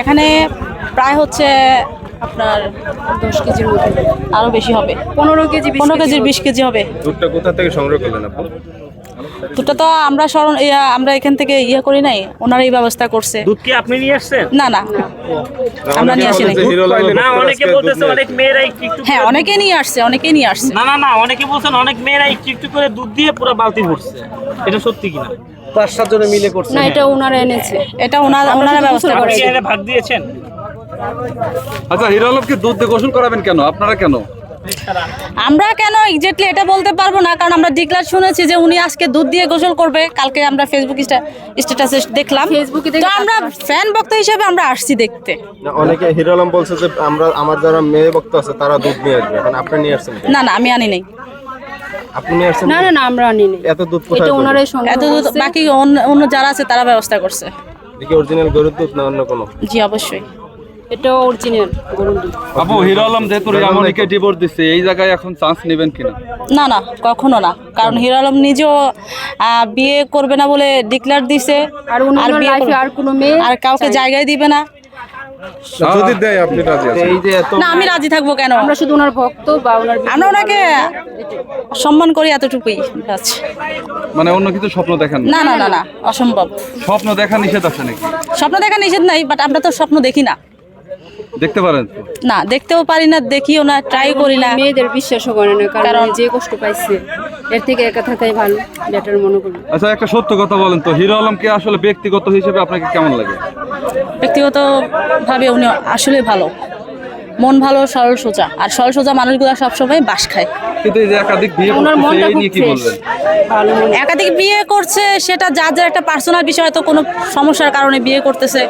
এখানে প্রায় হচ্ছে আপনার দশ কেজির মতো আরও বেশি হবে। পনেরো কেজি পনেরো কেজির বিশ কেজি হবে। দুধটা কোথা থেকে সংগ্রহ করলেন আপু দুটো তো আমরা স্মরণ ইয়া আমরা এখান থেকে ইয়ে করি নাই ওনারাই ব্যবস্থা করছে। দুধ কি আপনি নিয়ে আসছেন? না না। আমরা নিয়ে আসি না অনেকে বলতেছে অনেক মেয়েরা একটু একটু হ্যাঁ অনেকে নিয়ে আসছে অনেকে নিয়ে আসছে। না না না অনেকে বলছেন অনেক মেয়েরা একটু একটু করে দুধ দিয়ে পুরো বালতি ভরছে। এটা সত্যি কিনা? পাঁচ সাত জনে মিলে করছে। না এটা ওনারা এনেছে। এটা ওনারা ব্যবস্থা আপনি করছে। ভাগ দিয়েছেন? আচ্ছা হিরো আলমকে দুধ দিয়ে গোসল করাবেন কেন? আপনারা কেন? আমরা কেন এক্স্যাক্টলি এটা বলতে পারব না কারণ আমরা ডিক্লার শুনেছি যে উনি আজকে দুধ দিয়ে গোসল করবে। কালকে আমরা ফেসবুক স্ট্যাটাসে দেখলাম। ফেসবুকে তো আমরা ফ্যান বক্তা হিসেবে আমরা আসছি দেখতে। অনেকে হিরো আলম বলছে যে আমরা আমার যারা মেয়ে ভক্ত আছে তারা দুধ নিয়ে আসবে। এখন আপনি নিয়ে আসছেন না না আমি আনি নাই। না না না আমরা আনি এত দুধ এটা ওনারাই সংগ্রহ এত দুধ বাকি অন্য অন্য যারা আছে তারা ব্যবস্থা করছে। দেখি অরিজিনাল গরুর দুধ না অন্য কোনো? জি অবশ্যই। এটা অরিজিনাল গরুর দুধ। আপু হিরো আলম যেহেতু রিয়ামণিকে ডিভোর্স দিচ্ছে এই জায়গায় এখন চান্স নেবেন কিনা? না না কখনো না। কারণ হিরো আলম নিজেও আহ, বিয়ে করবে না বলে ডিক্লার দিছে। আর লাইফে আর কোনো মেয়ে আর কাউকে জায়গায় দিবে না। যদি দেয় আপনি রাজি আছেন? এই যে এত না আমি রাজি থাকব কেন? আমরা শুধু ওনার ভক্ত বা ওনার আমরা ওনাকে সম্মান করি এতটুকুই। মানে অন্য কিছু স্বপ্ন দেখেন না না না না না অসম্ভব। স্বপ্ন দেখা নিষেধ আছে নাকি? স্বপ্ন দেখা নিষেধ নাই বাট আমরা তো স্বপ্ন দেখি না। দেখতে পারেন? না দেখতেও পারি না দেখিও না ট্রাই করি না। মেয়েদের বিশ্বাসও করে না কারণ কারণ- যে কষ্ট পাইছে এর থেকে একা থাকাই ভালো বেটার মনে করি। আচ্ছা একটা সত্য কথা বলেন তো হিরো আলমকে আসলে ব্যক্তিগত হিসেবে আপনাকে কেমন লাগে? ব্যক্তিগত ভাবে উনি আসলে ভালো। মন ভালো সরল সোজা। আর সরল সোজা মানুষগুলো সবসময় বাস খায়। কিন্তু এই যে একাধিক বিয়ে ওনার মনটা এই খুব নিয়ে কি ফ্রেশ বলবেন? একাধিক বিয়ে করছে সেটা যার যার একটা পার্সোনাল বিষয় হয়তো কোনো সমস্যার কারণে বিয়ে করতেছে।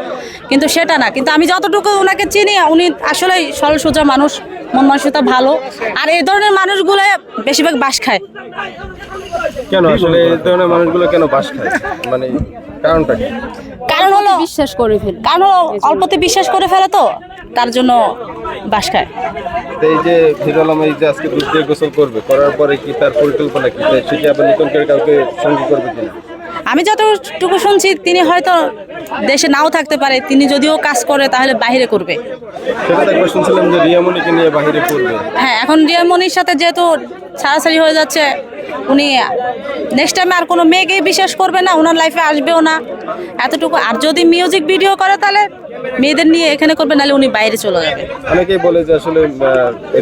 কিন্তু সেটা না। কিন্তু আমি যতটুকু ওনাকে চিনি উনি আসলে সরল সোজা মানুষ মন মানসিকতা ভালো। আর এই ধরনের মানুষগুলো বেশিরভাগ বাস খায়। কেন আসলে এই ধরনের মানুষগুলো কেন বাস খায়? মানে কারণটা কি? কারণ হলো বিশ্বাস করে ফেলে। কারণ হলো অল্পতে বিশ্বাস করে ফেলে তো। তার জন্য বাস খায় এই যে হিরো আলম এই যে আজকে দুধ দিয়ে গোসল করবে করার পরে কি তার পরিকল্পনা কি? সেটি আবার নতুন করে কাউকে সঙ্গী করবে কিনা? আমি যতটুকু শুনছি তিনি হয়তো দেশে নাও থাকতে পারে তিনি যদিও কাজ করে তাহলে বাইরে করবে। সেটা তো একবার শুনছিলাম যে রিয়ামণিকে নিয়ে বাহিরে করবে। হ্যাঁ এখন রিয়ামনির সাথে যেহেতু ছাড়াছাড়ি হয়ে যাচ্ছে উনি নেক্সট টাইমে আর কোনো মেয়েকেই বিশ্বাস করবে না ওনার লাইফে আসবেও না। এতটুকু আর যদি মিউজিক ভিডিও করে তাহলে মেয়েদের নিয়ে এখানে করবে নাহলে উনি বাইরে চলে যাবে। অনেকেই বলে যে আসলে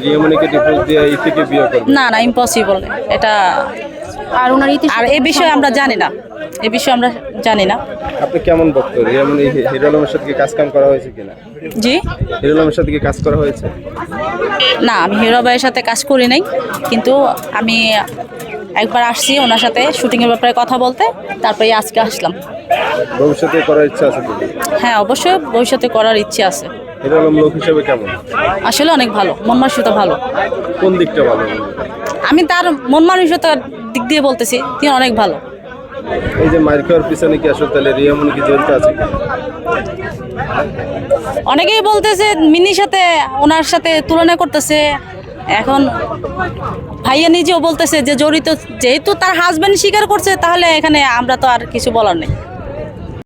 রিয়ামণিকে ডিভোর্স দিয়ে এই থেকে বিয়ে করবে। না না ইম্পসিবল এটা আর ওনার ইতিহাস আর এই বিষয়ে আমরা জানি না। এই বিষয়ে আমরা জানি না। আপনি কেমন ভক্ত রিয়ামণি হিরো আলমের সাথে কি কাজ কাম করা হয়েছে কিনা? জি? হিরো আলমের সাথে কি কাজ করা হয়েছে? না আমি হিরো ভাইয়ের সাথে কাজ করি নাই কিন্তু আমি একবার আসছি ওনার সাথে শুটিংয়ের ব্যাপারে কথা বলতে তারপরে আজকে আসলাম। ভবিষ্যতে করার ইচ্ছা আছে হ্যাঁ অবশ্যই ভবিষ্যতে করার ইচ্ছে আছে। লোক হিসেবে কেমন? আসলে অনেক ভালো মন মানসিকতা ভালো। কোন দিকটা ভালো? আমি তার মন মানসিকতার দিক দিয়ে বলতেছি তিনি অনেক ভালো। এই যে মার খাওয়ার পিছনে কি আসলে তাহলে রিয়ামণি কি জড়িত আছে? অনেকেই বলতেছে মিনির সাথে ওনার সাথে তুলনা করতেছে। এখন ভাইয়া নিজেও বলতেছে যে জড়িত, যেহেতু তার হাজব্যান্ড স্বীকার করছে, তাহলে এখানে আমরা তো আর কিছু বলার নেই।